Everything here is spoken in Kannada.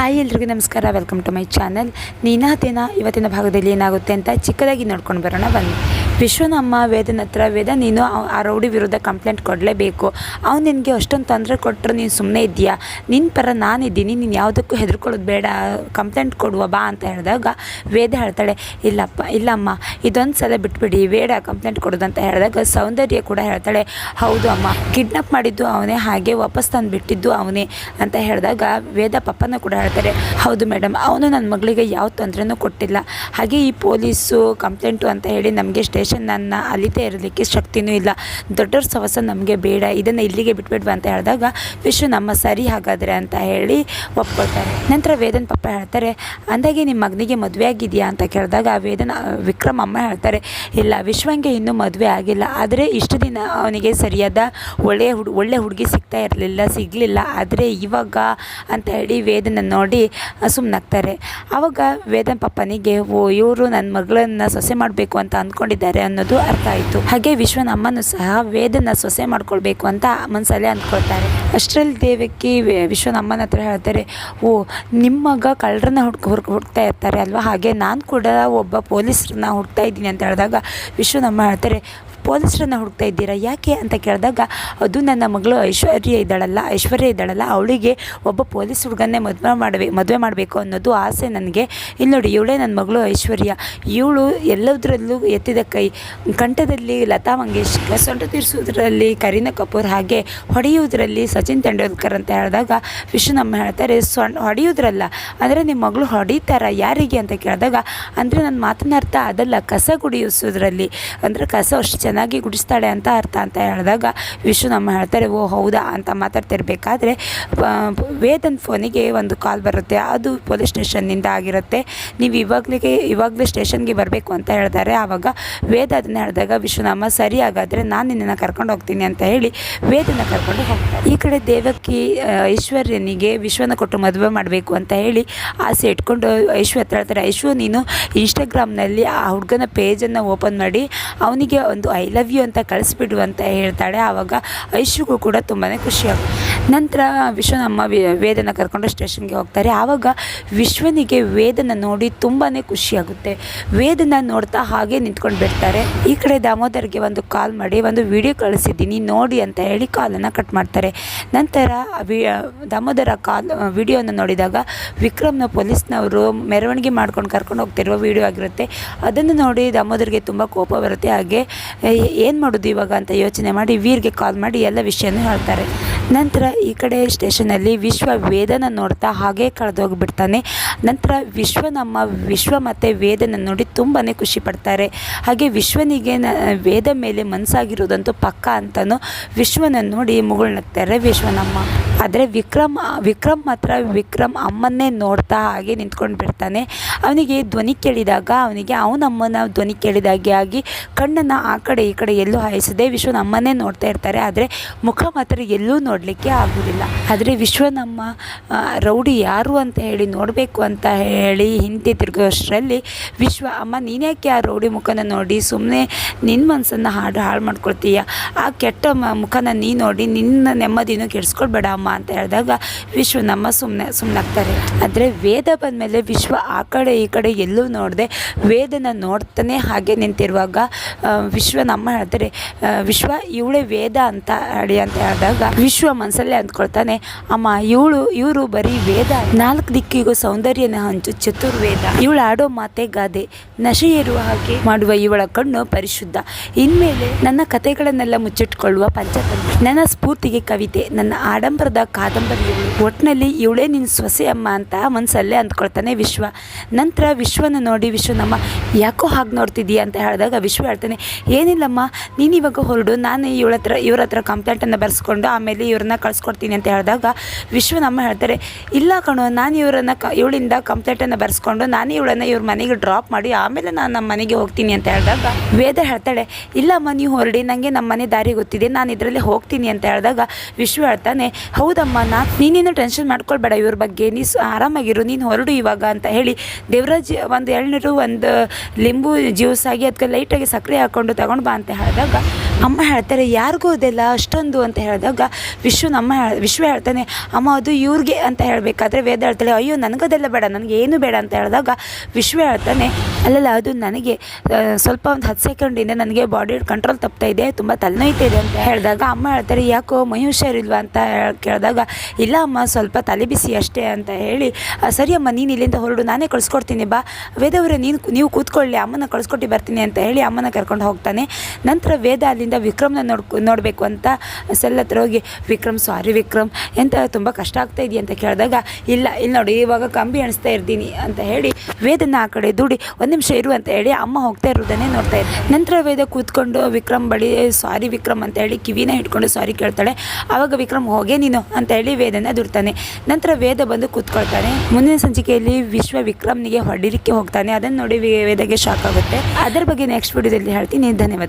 ಹಾಯ್ ಎಲ್ರಿಗೂ ನಮಸ್ಕಾರ ವೆಲ್ಕಮ್ ಟು ಮೈ ಚಾನಲ್ ದಿನ ಇವತ್ತಿನ ಭಾಗದಲ್ಲಿ ಏನಾಗುತ್ತೆ ಅಂತ ಚಿಕ್ಕದಾಗಿ ನೋಡ್ಕೊಂಡು ಬರೋಣ, ಬನ್ನಿ. ವಿಶ್ವನಮ್ಮ ವೇದನ ಹತ್ರ, ವೇದ ನೀನು ಆ ರೌಡಿ ವಿರುದ್ಧ ಕಂಪ್ಲೇಂಟ್ ಕೊಡಲೇಬೇಕು. ಅವ್ನು ನಿನಗೆ ಅಷ್ಟೊಂದು ತೊಂದರೆ ಕೊಟ್ಟರು ನೀನು ಸುಮ್ಮನೆ ಇದೆಯಾ ನಿನ್ನ ಪರ ನಾನಿದ್ದೀನಿ, ನೀನು ಯಾವುದಕ್ಕೂ ಹೆದರ್ಕೊಳ್ಳೋದು ಬೇಡ ಕಂಪ್ಲೇಂಟ್ ಕೊಡುವ ಬಾ ಅಂತ ಹೇಳಿದಾಗ ವೇದ ಹೇಳ್ತಾಳೆ, ಇಲ್ಲಪ್ಪ, ಇಲ್ಲಮ್ಮ, ಇದೊಂದು ಸಲ ಬಿಟ್ಬಿಡಿ ಬೇಡ ಕಂಪ್ಲೇಂಟ್ ಕೊಡೋದು ಅಂತ ಹೇಳಿದಾಗ ಸೌಂದರ್ಯ ಕೂಡ ಹೇಳ್ತಾಳೆ, ಹೌದು ಅಮ್ಮ ಕಿಡ್ನಾಪ್ ಮಾಡಿದ್ದು ಅವನೇ, ಹಾಗೆ ವಾಪಸ್ ತಂದು ಬಿಟ್ಟಿದ್ದು ಅವನೇ ಅಂತ ಹೇಳಿದಾಗ ವೇದ ಪಪ್ಪನ ಕೂಡ ಹೇಳ್ತಾರೆ, ಹೌದು ಮೇಡಮ್ ಅವನು ನನ್ನ ಮಗಳಿಗೆ ಯಾವ ತೊಂದರೆನೂ ಕೊಟ್ಟಿಲ್ಲ. ಹಾಗೆ ಈ ಪೊಲೀಸು ಕಂಪ್ಲೇಂಟು ಅಂತ ಹೇಳಿ ನಮಗೆ ಸ್ಟೇಷನನ್ನು ಅಲಿತೇ ಇರಲಿಕ್ಕೆ ಶಕ್ತಿನೂ ಇಲ್ಲ. ದೊಡ್ಡವ್ರ ಸವಸ ನಮಗೆ ಬೇಡ. ಇದನ್ನು ಇಲ್ಲಿಗೆ ಬಿಟ್ಬಿಡ್ವಾ ಅಂತ ಹೇಳಿದಾಗ ವಿಶ್ವ ನಮ್ಮ ಸರಿ ಹಾಗಾದರೆ ಅಂತ ಹೇಳಿ ಒಪ್ಕೊಳ್ತಾರೆ. ನಂತರ ವೇದನ್ ಪಪ್ಪ ಹೇಳ್ತಾರೆ, ಅಂದಾಗೆ ನಿಮ್ಮ ಮಗನಿಗೆ ಮದುವೆ ಆಗಿದೆಯಾ ಅಂತ ಕೇಳಿದಾಗ ವೇದನ ವಿಕ್ರಮ್ ಅಮ್ಮ ಹೇಳ್ತಾರೆ, ಇಲ್ಲ, ವಿಶ್ವಂಗೆ ಇನ್ನೂ ಮದುವೆ ಆಗಿಲ್ಲ. ಆದರೆ ಇಷ್ಟು ದಿನ ಅವನಿಗೆ ಸರಿಯಾದ ಒಳ್ಳೆಯ ಹುಡು, ಒಳ್ಳೆ ಹುಡುಗಿ ಸಿಗ್ತಾ ಇರಲಿಲ್ಲ, ಸಿಗಲಿಲ್ಲ. ಆದರೆ ಇವಾಗ ಅಂತ ಹೇಳಿ ವೇದನ ನೋಡಿ ಸುಮ್ಮನಾಗ್ತಾರೆ ಆವಾಗ ವೇದನ್ ಪಪ್ಪನಿಗೆ ಓ, ಇವರು ನನ್ನ ಮಗಳನ್ನು ಸೊಸೆ ಮಾಡಬೇಕು ಅಂತ ಅಂದ್ಕೊಂಡಿದ್ದಾರೆ. ಅನ್ನೋದು ಅರ್ಥ ಆಯಿತು. ಹಾಗೆ ವಿಶ್ವನ ಅಮ್ಮನೂ ಸಹ ವೇದನ ಸೊಸೆ ಮಾಡ್ಕೊಳ್ಬೇಕು ಅಂತ ಮನಸ್ಸಲ್ಲೇ ಅಂದ್ಕೊಳ್ತಾರೆ. ಅಷ್ಟರಲ್ಲಿ ದೇವಕ್ಕೆ ವಿಶ್ವನ ಅಮ್ಮನ ಹತ್ರ ಹೇಳ್ತಾರೆ, ಓ ನಿಮ್ಮ ಮಗ ಕಳ್ಳರನ್ನ ಹುಡ್ಕ ಹುಡ್ಕ ಹುಡ್ಕ್ತಾ ಇರ್ತಾರೆ ಅಲ್ವಾ? ಹಾಗೆ ನಾನು ಕೂಡ ಒಬ್ಬ ಪೊಲೀಸ್ರನ್ನ ಹುಡ್ತಾ ಇದ್ದೀನಿ ಅಂತ ಹೇಳಿದಾಗ ವಿಶ್ವನಮ್ಮ ಹೇಳ್ತಾರೆ ಪೊಲೀಸರನ್ನ ಹುಡುಕ್ತಾ ಇದ್ದೀರಾ? ಯಾಕೆ ಅಂತ ಕೇಳಿದಾಗ, ಅದು ನನ್ನ ಮಗಳು ಐಶ್ವರ್ಯ ಇದ್ದಾಳಲ್ಲ ಐಶ್ವರ್ಯ ಇದ್ದಾಳಲ್ಲ, ಅವಳಿಗೆ ಒಬ್ಬ ಪೊಲೀಸ್ ಹುಡುಗನ್ನೇ ಮದುವೆ ಮಾಡಬೇಕು ಮದುವೆ ಮಾಡಬೇಕು ಅನ್ನೋದು ಆಸೆ ನನಗೆ. ಇಲ್ಲಿ ನೋಡಿ, ಇವಳೇ ನನ್ನ ಮಗಳು ಐಶ್ವರ್ಯ. ಇವಳು ಎಲ್ಲದರಲ್ಲೂ ಎತ್ತಿದ ಕೈ, ಕಂಠದಲ್ಲಿ ಲತಾ ಮಂಗೇಶ್ ಸೊಂಟ ತೀರಿಸೋದ್ರಲ್ಲಿ ಕರೀನಾ ಕಪೂರ್, ಹಾಗೆ ಹೊಡೆಯುವುದರಲ್ಲಿ ಸಚಿನ್ ತೆಂಡೂಲ್ಕರ್ ಅಂತ ಹೇಳಿದಾಗ ವಿಶ್ವನಮ್ಮ ಹೇಳ್ತಾರೆ ಸೊಣ್ ಹೊಡೆಯೋದ್ರಲ್ಲ ಅಂದರೆ ನಿಮ್ಮ ಮಗಳು ಹೊಡಿತಾರ, ಯಾರಿಗೆ? ಅಂತ ಕೇಳಿದಾಗ, ಅಂದರೆ ನನ್ನ ಮಾತನ್ನ ಅರ್ಥ ಅದಲ್ಲ, ಕಸ ಗುಡಿಯಿಸೋದ್ರಲ್ಲಿ, ಅಂದರೆ ಕಸ ಅಷ್ಟು ಚೆನ್ನಾಗಿ ಗುಡಿಸ್ತಾಳೆ ಅಂತ ಅರ್ಥ ಅಂತ ಹೇಳಿದಾಗ ವಿಶ್ವ ನಮ್ಮ ಹೇಳ್ತಾರೆ, ಓ ಹೌದಾ ಅಂತ ಮಾತಾಡ್ತಿರ್ಬೇಕಾದ್ರೆ ವೇದನ್ ಫೋನಿಗೆ ಒಂದು ಕಾಲ್ ಬರುತ್ತೆ. ಅದು ಪೊಲೀಸ್ ಸ್ಟೇಷನ್ನಿಂದ ಆಗಿರುತ್ತೆ. ನೀವು ಇವಾಗಲಿಗೆ, ಇವಾಗಲೇ ಸ್ಟೇಷನ್ಗೆ ಬರಬೇಕು ಅಂತ ಹೇಳ್ತಾರೆ. ಆವಾಗ ವೇದ ಅದನ್ನ ಹೇಳಿದಾಗ ವಿಶ್ವನಾಮ ಸರಿ ಹಾಗಾದರೆ ನಾನು ನಿನ್ನನ್ನು ಕರ್ಕೊಂಡು ಹೋಗ್ತೀನಿ ಅಂತ ಹೇಳಿ ವೇದನ ಕರ್ಕೊಂಡು ಹೋಗ್ತಾರೆ. ಈ ಕಡೆ ದೇವಕ್ಕಿ ಐಶ್ವರ್ಯನಿಗೆ ವಿಶ್ವನ ಕೊಟ್ಟು ಮದುವೆ ಮಾಡಬೇಕು ಅಂತ ಹೇಳಿ ಆಸೆ ಇಟ್ಕೊಂಡು ಐಶ್ವ ಹತ್ರ ಹೇಳ್ತಾರೆ ಐಶ್ವ ನೀನು ಇನ್ಸ್ಟಾಗ್ರಾಮ್ನಲ್ಲಿ ಆ ಹುಡುಗನ ಪೇಜನ್ನು ಓಪನ್ ಮಾಡಿ, ಅವನಿಗೆ ಒಂದು ಐ ಲವ್ ಯು ಅಂತ ಕಳಿಸ್ಬಿಡು ಅಂತ ಹೇಳ್ತಾಳೆ. ಆವಾಗ ಐಶುಗೂ ಕೂಡ ತುಂಬಾ ಖುಷಿಯಾಗುತ್ತೆ ನಂತರ ವಿಶ್ವನಮ್ಮ ವೇದನ ಕರ್ಕೊಂಡು ಸ್ಟೇಷನ್ಗೆ ಹೋಗ್ತಾರೆ. ಆವಾಗ ವಿಶ್ವನಿಗೆ ವೇದನ ನೋಡಿ ತುಂಬಾ ಖುಷಿಯಾಗುತ್ತೆ. ವೇದನ ನೋಡ್ತಾ ಹಾಗೆ ನಿಂತ್ಕೊಂಡು ಬಿಡ್ತಾರೆ. ಈ ಕಡೆ ದಾಮೋದರ್ಗೆ ಒಂದು ಕಾಲ್ ಮಾಡಿ, ಒಂದು ವಿಡಿಯೋ ಕಳಿಸಿದ್ದೀನಿ, ನೋಡಿ ಅಂತ ಹೇಳಿ ಕಾಲನ್ನು ಕಟ್ ಮಾಡ್ತಾರೆ. ನಂತರ ದಾಮೋದರ ಕಾಲ್, ವಿಡಿಯೋನ ನೋಡಿದಾಗ ವಿಕ್ರಮ್ನ ಪೊಲೀಸ್ನವರು ಮೆರವಣಿಗೆ ಮಾಡ್ಕೊಂಡು ಕರ್ಕೊಂಡು ಹೋಗ್ತಿರುವ ವಿಡಿಯೋ ಆಗಿರುತ್ತೆ. ಅದನ್ನು ನೋಡಿ ದಾಮೋದರ್ಗೆ ತುಂಬ ಕೋಪ ಬರುತ್ತೆ. ಹಾಗೆ ಏನು ಮಾಡೋದು ಇವಾಗ? ಅಂತ ಯೋಚನೆ ಮಾಡಿ, ವೀರ್ಗೆ ಕಾಲ್ ಮಾಡಿ ಎಲ್ಲ ವಿಷಯನೂ ಹೇಳ್ತಾರೆ. ನಂತರ ಈ ಕಡೆ ಸ್ಟೇಷನಲ್ಲಿ ವಿಶ್ವ ವೇದನ ನೋಡ್ತಾ ಹಾಗೆ ಕಳೆದೋಗ್ಬಿಡ್ತಾನೆ. ನಂತರ ವಿಶ್ವ ನಮ್ಮ ವಿಶ್ವ ಮತ್ತು ವೇದನ ನೋಡಿ ತುಂಬಾ ಖುಷಿ ಪಡ್ತಾರೆ. ಹಾಗೆ ವಿಶ್ವನಿಗೆ ನ, ವೇದ ಮೇಲೆ ಮನಸ್ಸಾಗಿರೋದಂತೂ ಪಕ್ಕ ಅಂತಲೂ ವಿಶ್ವನ ನೋಡಿ ಮುಗುಳ್ನಗ್ತಾರೆ. ವಿಶ್ವನಮ್ಮ. ಆದರೆ ವಿಕ್ರಮ್ ವಿಕ್ರಮ್ ಮಾತ್ರ ವಿಕ್ರಮ್ ಅಮ್ಮನ್ನೇ ನೋಡ್ತಾ ಹಾಗೆ ನಿಂತ್ಕೊಂಡು ಬಿಡ್ತಾನೆ. ಅವನಿಗೆ ಧ್ವನಿ ಕೇಳಿದಾಗ, ಅವನಿಗೆ ಅವನಮ್ಮನ ಧ್ವನಿ ಕೇಳಿದಾಗೆ ಆಗಿ ಕಣ್ಣನ್ನು ಆ ಕಡೆ ಈ ಕಡೆ ಎಲ್ಲೂ ಹಾಯಿಸದೆ ವಿಶ್ವನ ಅಮ್ಮನೇ ನೋಡ್ತಾ ಇರ್ತಾರೆ. ಆದರೆ ಮುಖ ಮಾತ್ರ ಎಲ್ಲೂ ನೋಡಲಿಕ್ಕೆ ಆಗೋದಿಲ್ಲ. ಆದರೆ ವಿಶ್ವನಮ್ಮ ರೌಡಿ ಯಾರು ಅಂತ ಹೇಳಿ ನೋಡಬೇಕು ಅಂತ ಹೇಳಿ ಹಿಂದೆ ತಿರುಗುವಷ್ಟರಲ್ಲಿ ವಿಶ್ವ, ಅಮ್ಮ, ನೀನ್ಯಾಕೆ ಆ ರೌಡಿ ಮುಖನ ನೋಡಿ? ಸುಮ್ಮನೆ ನಿನ್ನ ಮನಸ್ಸನ್ನು ಹಾಡು ಹಾಳು ಮಾಡ್ಕೊಳ್ತೀಯ? ಆ ಕೆಟ್ಟ ಮುಖನ ನೀ ನೋಡಿ, ನಿನ್ನ ನೆಮ್ಮದಿನೂ ಕೆಡಿಸ್ಕೊಳ್ಬೇಡ ಅಮ್ಮ. ಅಂತ ಹೇಳಿದಾಗ ವಿಶ್ವ ನಮ್ಮ ಸುಮ್ಮನೆ ಸುಮ್ಮನಾಗ್ತಾರೆ ಆದರೆ ವೇದ ಬಂದಮೇಲೆ ವಿಶ್ವ ಆ ಕಡೆ ಈ ಕಡೆ ಎಲ್ಲೂ ನೋಡದೆ ವೇದನ ನೋಡ್ತಾನೆ ಹಾಗೆ ನಿಂತಿರುವಾಗ ವಿಶ್ವ ನಮ್ಮ ಹೇಳ್ತಾರೆ ವಿಶ್ವ ಇವಳೇ ವೇದ ಅಂತ ಹೇಳಿ ಅಂತ ಹೇಳಿದಾಗ ವಿಶ್ವ ಮನಸ್ಸಲ್ಲೇ ಅಂದ್ಕೊಳ್ತಾನೆ, ಅಮ್ಮ ಇವಳು, ಇವರು ಬರೀ ವೇದ. ನಾಲ್ಕು ದಿಕ್ಕಿಗೂ ಸೌಂದರ್ಯನ ಹಂಚು ಚತುರ್ವೇದ. ಇವಳು ಆಡೋ ಮಾತೆ ಗಾದೆ, ನಶೆ ಇರುವ ಹಾಗೆ ಮಾಡುವ ಇವಳ ಕಣ್ಣು ಪರಿಶುದ್ಧ. ಇನ್ಮೇಲೆ ನನ್ನ ಕತೆಗಳನ್ನೆಲ್ಲ ಮುಚ್ಚಿಟ್ಕೊಳ್ಳುವ ಪಂಚತಂತ್ರ. ನನ್ನ ಸ್ಫೂರ್ತಿಗೆ ಕವಿತೆ, ನನ್ನ ಆಡಂಬರದ ಕಾದಂಬರಿ ಒಟ್ಟಿನಲ್ಲಿ ಇವಳೇ ನಿನ್ನ ಸೊಸೆ ಅಮ್ಮ ಅಂತ ಮನಸ್ಸಲ್ಲೇ ಅಂದ್ಕೊಳ್ತಾನೆ ವಿಶ್ವ. ನಂತರ ವಿಶ್ವನ ನೋಡಿ ವಿಶ್ವ, ನಮ್ಮ, ಯಾಕೋ ಹಾಗೆ ನೋಡ್ತಿದ್ದೀಯ ಅಂತ ಹೇಳಿದಾಗ ವಿಶ್ವ ಹೇಳ್ತಾನೆ, ಏನಿಲ್ಲಮ್ಮ, ನೀನು ಇವಾಗ ಹೊರಡು, ನಾನು ಇವಳ ಹತ್ರ, ಇವ್ರ ಹತ್ರ ಕಂಪ್ಲೇಂಟನ್ನು ಬರೆಸ್ಕೊಂಡು ಆಮೇಲೆ ಇವ್ರನ್ನ ಕಳ್ಸ್ಕೊಡ್ತೀನಿ ಅಂತ ಹೇಳಿದಾಗ ವಿಶ್ವ ನಮ್ಮ ಹೇಳ್ತಾರೆ, ಇಲ್ಲ ಕಣೋ, ನಾನು ಇವರನ್ನು ಕ, ಇವಳಿಂದ ಕಂಪ್ಲೇಂಟನ್ನು ಬರೆಸ್ಕೊಂಡು ನಾನು ಇವಳನ್ನು ಇವ್ರ ಮನೆಗೆ ಡ್ರಾಪ್ ಮಾಡಿ ಆಮೇಲೆ ನಾನು ನಮ್ಮ ಮನೆಗೆ ಹೋಗ್ತೀನಿ ಅಂತ ಹೇಳಿದಾಗ ವೇದ ಹೇಳ್ತಾಳೆ, ಇಲ್ಲಮ್ಮ, ನೀವು ಹೊರಡಿ ನನಗೆ ನಮ್ಮ ಮನೆ ದಾರಿ ಗೊತ್ತಿದೆ, ನಾನು ಇದರಲ್ಲಿ ಹೋಗ್ತೀನಿ ಅಂತ ಹೇಳಿದಾಗ ವಿಶ್ವ ಹೇಳ್ತಾನೆ ಹೌದಮ್ಮ, ನಾ ನೀನೇನು ಟೆನ್ಷನ್ ಮಾಡ್ಕೊಳ್ಬೇಡ ಇವ್ರ ಬಗ್ಗೆ. ನೀ ಆರಾಮಾಗಿರು, ನೀನು ಹೊರಡು ಇವಾಗ ಅಂತ ಹೇಳಿ ದೇವರಾಜ್ ಒಂದು ಎಳ್ನೀರು, ಒಂದು ಲಿಂಬು ಜ್ಯೂಸ್ ಆಗಿ ಅದಕ್ಕೆ ಲೈಟಾಗಿ ಸಕ್ಕರೆ ಹಾಕ್ಕೊಂಡು ತಗೊಂಡು ಬಾ ಅಂತ ಹೇಳಿದಾಗ ಅಮ್ಮ ಹೇಳ್ತಾರೆ ಯಾರಿಗೂ ಅದೆಲ್ಲ ಅಷ್ಟೊಂದು ಅಂತ ಹೇಳಿದಾಗ ವಿಶ್ವ ನಮ್ಮ ವಿಶ್ವ ಹೇಳ್ತಾನೆ ಅಮ್ಮ ಅದು ಇವ್ರಿಗೆ ಅಂತ ಹೇಳಬೇಕಾದ್ರೆ ವೇದ ಹೇಳ್ತಾಳೆ ಅಯ್ಯೋ ನನಗದೆಲ್ಲ ಬೇಡ ನನಗೆ ಏನು ಬೇಡ ಅಂತ ಹೇಳಿದಾಗ ವಿಶ್ವ ಹೇಳ್ತಾನೆ ಅಲ್ಲಲ್ಲ ಅದು ನನಗೆ ಸ್ವಲ್ಪ ಒಂದು ಹತ್ತು ಸೆಕೆಂಡಿಂದ ನನಗೆ ಬಾಡಿ ಕಂಟ್ರೋಲ್ ತಪ್ತಾ ಇದೆ ತುಂಬ ತಲೆನೋಯ್ತಾ ಇದೆ ಅಂತ ಹೇಳಿದಾಗ ಅಮ್ಮ ಹೇಳ್ತಾರೆ ಯಾಕೋ ಮೈ ಹುಷಾರಿಲ್ವಾ ಅಂತ ಕೇಳಿದಾಗ ಇಲ್ಲ ಅಮ್ಮ ಸ್ವಲ್ಪ ತಲೆ ಬಿಸಿ ಅಷ್ಟೇ ಅಂತ ಹೇಳಿ "ಆ, ಸರಿ ಅಮ್ಮ ನೀನು ಇಲ್ಲಿಂದ ಹೊರಡು ನಾನೇ ಕಳಿಸ್ಕೊಡ್ತೀನಿ ಬಾ ವೇದವರೇ ನೀನು ನೀವು ಕೂತ್ಕೊಳ್ಳಿ ಅಮ್ಮನ ಕಳಿಸ್ಕೊಟ್ಟು ಬರ್ತೀನಿ ಅಂತ ಹೇಳಿ ಅಮ್ಮನ ಕರ್ಕೊಂಡು ಹೋಗ್ತಾನೆ. ನಂತರ ವೇದ ಅಲ್ಲಿಂದ ವಿಕ್ರಮ್ನ ನೋಡ್ಕೊ, ನೋಡಬೇಕು ಅಂತ ಸೆಲ್ ಹತ್ರ ಹೋಗಿ, ವಿಕ್ರಮ್ ಸಾರಿ ವಿಕ್ರಮ್, ಎಂತ ತುಂಬ ಕಷ್ಟ ಆಗ್ತಾ ಇದೆಯಾ? ಅಂತ ಕೇಳಿದಾಗ, ಇಲ್ಲ, ಇಲ್ಲಿ ನೋಡಿ, ಇವಾಗ ಕಂಬಿ ಅಣಿಸ್ತಾ ಇರ್ತೀನಿ, ಅಂತ ಹೇಳಿ ವೇದನ ಆ ಕಡೆ ದುಡಿ, ಒಂದು ನಿಮಿಷ ಇರು, ಅಂತ ಹೇಳಿ ಅಮ್ಮ ಹೋಗ್ತಾ ಇರೋದನ್ನೇ ನೋಡ್ತಾ ಇದ್ದೆ. ನಂತರ ವೇದ ಕೂತ್ಕೊಂಡು, ವಿಕ್ರಮ್ ಬಳಿ ಸಾರಿ ವಿಕ್ರಮ್, ಅಂತ ಹೇಳಿ ಕಿವಿನ ಇಟ್ಕೊಂಡು ಸಾರಿ ಕೇಳ್ತಾಳೆ. ಆವಾಗ ವಿಕ್ರಮ್ ಹೋಗೇ ನೀನು, ಅಂತ ಹೇಳಿ ವೇದನ ದುಡ್ತಾನೆ. ನಂತರ ವೇದ ಬಂದು ಕೂತ್ಕೊಳ್ತಾನೆ. ಮುಂದಿನ ಸಂಚಿಕೆಯಲ್ಲಿ ವಿಶ್ವ ವಿಕ್ರಮ್ನಿಗೆ ಹೊಡಿಲಿಕ್ಕೆ ಹೋಗ್ತಾನೆ. ಅದನ್ನು ನೋಡಿ ವೇದಗೆ ಶಾಕ್ ಆಗುತ್ತೆ. ಅದರ ಬಗ್ಗೆ ನೆಕ್ಸ್ಟ್ ವಿಡಿಯೋದಲ್ಲಿ ಹೇಳ್ತೀನಿ. ಧನ್ಯವಾದ.